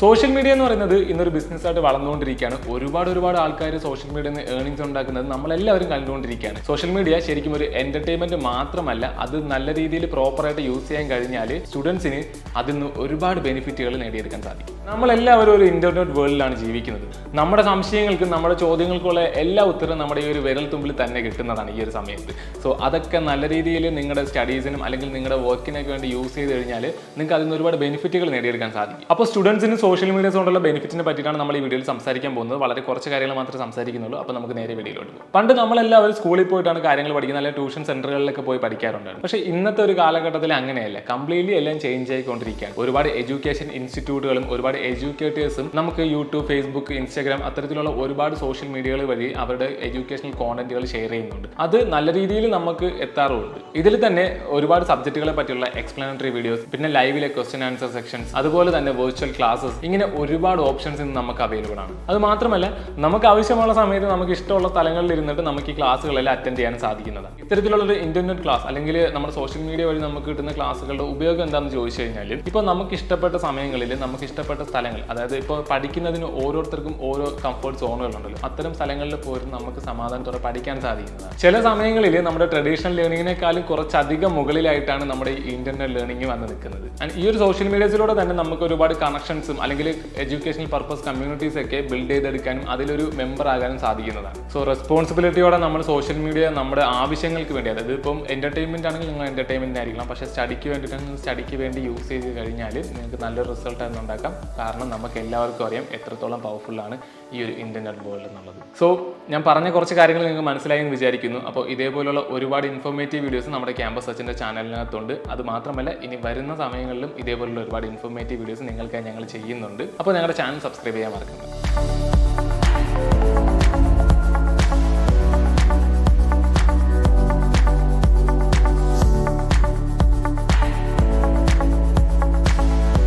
Social media എന്ന് പറയുന്നത് ഇന്നൊരു ബിസിനസ്സായിട്ട് വളർന്നുകൊണ്ടിരിക്കുകയാണ്. ഒരുപാട് ഒരുപാട് ആൾക്കാർ സോഷ്യൽ മീഡിയയിൽ നിന്ന് ഏർണിങ്സ് ഉണ്ടാക്കുന്നത് നമ്മളെല്ലാവരും കണ്ടുകൊണ്ടിരിക്കുകയാണ്. സോഷ്യൽ മീഡിയ ശരിക്കും ഒരു എന്റർടൈൻമെന്റ് മാത്രമല്ല അത് നല്ല രീതിയിൽ പ്രോപ്പറായിട്ട് യൂസ് ചെയ്യാൻ കഴിഞ്ഞാൽ സ്റ്റുഡൻസിന് അതിൽ നിന്ന് ഒരുപാട് ബെനിഫിറ്റുകൾ നേടിയെടുക്കാൻ സാധിക്കും. നമ്മളെല്ലാവരും ഒരു ഇന്റർനെറ്റ് വേൾഡിലാണ് ജീവിക്കുന്നത്. നമ്മുടെ സംശയങ്ങൾക്കും നമ്മുടെ ചോദ്യങ്ങൾക്കുള്ള എല്ലാ ഉത്തരവും നമ്മുടെ ഈ ഒരു വിരൽ തുമ്പിൽ തന്നെ കിട്ടുന്നതാണ് ഈ ഒരു സമയത്ത്. സോ അതൊക്കെ നല്ല രീതിയിൽ നിങ്ങളുടെ സ്റ്റഡീസിനും അല്ലെങ്കിൽ നിങ്ങളുടെ വർക്കിനൊക്കെ വേണ്ടി യൂസ് ചെയ്ത് കഴിഞ്ഞാൽ നിങ്ങൾക്ക് അതിൽ നിന്ന് ഒരുപാട് ബെനിഫിറ്റുകൾ നേടിയെടുക്കാൻ സാധിക്കും. അപ്പോൾ സ്റ്റുഡൻസിന് സോഷ്യൽ മീഡിയസ് കൊണ്ടുള്ള ബെനിഫിറ്റിനെ പറ്റിയിട്ടാണ് നമ്മൾ ഈ വീഡിയോയിൽ സംസാരിക്കാൻ പോകുന്നത്. വളരെ കുറച്ച് കാര്യങ്ങൾ മാത്രമേ സംസാരിക്കുന്നുള്ളൂ. അപ്പോൾ നമുക്ക് നേരെ വീഡിയോയിലോട്ട് പോകും. പണ്ട് നമ്മളെല്ലാവരും സ്കൂളിൽ പോയിട്ടാണ് കാര്യങ്ങൾ പഠിക്കുന്നത് അല്ലെങ്കിൽ ട്യൂഷൻ സെന്ററുകളിലൊക്കെ പോയി പഠിക്കാറുണ്ടായിരുന്നു. പക്ഷേ ഇന്നത്തെ ഒരു കാലഘട്ടത്തിൽ അങ്ങനെയല്ല. കംപ്ലീറ്റ്ലി എല്ലാം ചേഞ്ച് ആയിക്കൊണ്ടിരിക്കുകയാണ്. ഒരുപാട് എഡ്യൂക്കേഷൻ ഇൻസ്റ്റിറ്റ്യൂട്ടുകളും ഒരുപാട് എഡ്യൂക്കേറ്റേഴ്സും നമുക്ക് യൂട്യൂബ് ഫേസ്ബുക്ക് ഇൻസ്റ്റാഗ്രാം അത്തരത്തിലുള്ള ഒരുപാട് സോഷ്യൽ മീഡിയകൾ വഴി അവരുടെ എഡ്യൂക്കേഷണൽ കോണ്ടന്റുകൾ ഷെയർ ചെയ്യുന്നുണ്ട്. അത് നല്ല രീതിയിൽ നമുക്ക് എത്താറുമുണ്ട്. ഇതിൽ തന്നെ ഒരുപാട് സബ്ജക്റ്റുകളെ പറ്റിയുള്ള എക്സ്പ്ലനറ്ററി വീഡിയോസ് പിന്നെ ലൈവിലെ ക്വസ്റ്റ്യൻ ആൻസർ സെക്ഷൻസ് അതുപോലെ തന്നെ വെർച്വൽ ക്ലാസ്സസ് ഇങ്ങനെ ഒരുപാട് ഓപ്ഷൻസ് ഇന്ന് നമുക്ക് അവൈലബിൾ ആണ്. അത് മാത്രമല്ല നമുക്ക് ആവശ്യമുള്ള സമയത്ത് നമുക്ക് ഇഷ്ടമുള്ള സ്ഥലങ്ങളിൽ ഇരുന്നിട്ട് നമുക്ക് ഈ ക്ലാസ്സുകളെല്ലാം അറ്റൻഡ് ചെയ്യാൻ സാധിക്കുന്നത് ഇത്തരത്തിലുള്ള ഒരു ഇന്റർനെറ്റ് ക്ലാസ് അല്ലെങ്കിൽ നമ്മുടെ സോഷ്യൽ മീഡിയ വഴി നമുക്ക് കിട്ടുന്ന ക്ലാസ്സുകളുടെ ഉപയോഗം എന്താണെന്ന് ചോദിച്ചു കഴിഞ്ഞാൽ ഇപ്പോൾ നമുക്ക് ഇഷ്ടപ്പെട്ട സമയങ്ങളിൽ നമുക്ക് ഇഷ്ടപ്പെട്ട സ്ഥലങ്ങൾ അതായത് ഇപ്പോൾ പഠിക്കുന്നതിന് ഓരോരുത്തർക്കും ഓരോ കംഫർട്ട് സോണുകളുണ്ടല്ലോ അത്തരം സ്ഥലങ്ങളിൽ പോലും നമുക്ക് സമാധാനത്തോടെ പഠിക്കാൻ സാധിക്കുന്നതാണ്. ചില സമയങ്ങളിൽ നമ്മുടെ ട്രഡീഷണൽ ലേണിങ്ങിനേക്കാളും കുറച്ചധികം മുകളിലായിട്ടാണ് നമ്മുടെ ഈ ഇന്റർനെറ്റ് ലേണിംഗ് വന്ന് നിൽക്കുന്നത്. ഈ ഒരു സോഷ്യൽ മീഡിയസിലൂടെ തന്നെ നമുക്ക് ഒരുപാട് കണക്ഷൻസും അല്ലെങ്കിൽ എഡ്യൂക്കേഷണൽ പർപ്പസ് കമ്മ്യൂണിറ്റീസ് ഒക്കെ ബിൽഡ് ചെയ്തെടുക്കാനും അതിലൊരു മെമ്പർ ആകാനും സാധിക്കുന്നതാണ്. സോ റെസ്പോൺസിബിലിറ്റിയോടെ നമ്മൾ സോഷ്യൽ മീഡിയ നമ്മുടെ ആവശ്യങ്ങൾക്ക് വേണ്ടി അതായത് ഇപ്പം എന്റർടൈൻമെന്റ് ആണെങ്കിൽ നിങ്ങൾ എന്റർടൈൻമെന്റ് ആയിരിക്കണം. പക്ഷേ സ്റ്റഡിക്ക് വേണ്ടിയിട്ടാണെങ്കിൽ സ്റ്റഡിക്ക് വേണ്ടി യൂസ് ചെയ്ത് കഴിഞ്ഞാൽ നിങ്ങൾക്ക് നല്ലൊരു റിസൾട്ട് തന്നെ ഉണ്ടാക്കാം. കാരണം നമുക്ക് എല്ലാവർക്കും അറിയാം എത്രത്തോളം പവർഫുള്ളാണ് ഈ ഒരു ഇന്റർനെറ്റ് വേൾഡ് എന്നുള്ളത്. സോ ഞാൻ പറഞ്ഞ കുറച്ച് കാര്യങ്ങൾ നിങ്ങൾക്ക് മനസ്സിലായി എന്ന് വിചാരിക്കുന്നു. അപ്പോൾ ഇതേപോലുള്ള ഒരുപാട് ഇൻഫോർമേറ്റീവ് വീഡിയോസ് നമ്മുടെ ക്യാമ്പസ് സച്ചിന്റെ ചാനലിനകത്തുണ്ട് അത് മാത്രമല്ല ഇനി വരുന്ന സമയങ്ങളിലും ഇതേപോലുള്ള ഒരുപാട് ഇൻഫോർമേറ്റീവ് വീഡിയോസ് നിങ്ങൾക്കായി ഞങ്ങൾ ചെയ്യുന്നുണ്ട്. അപ്പോൾ ഞങ്ങളുടെ ചാനൽ സബ്സ്ക്രൈബ് ചെയ്യാൻ മറക്കണ്ട.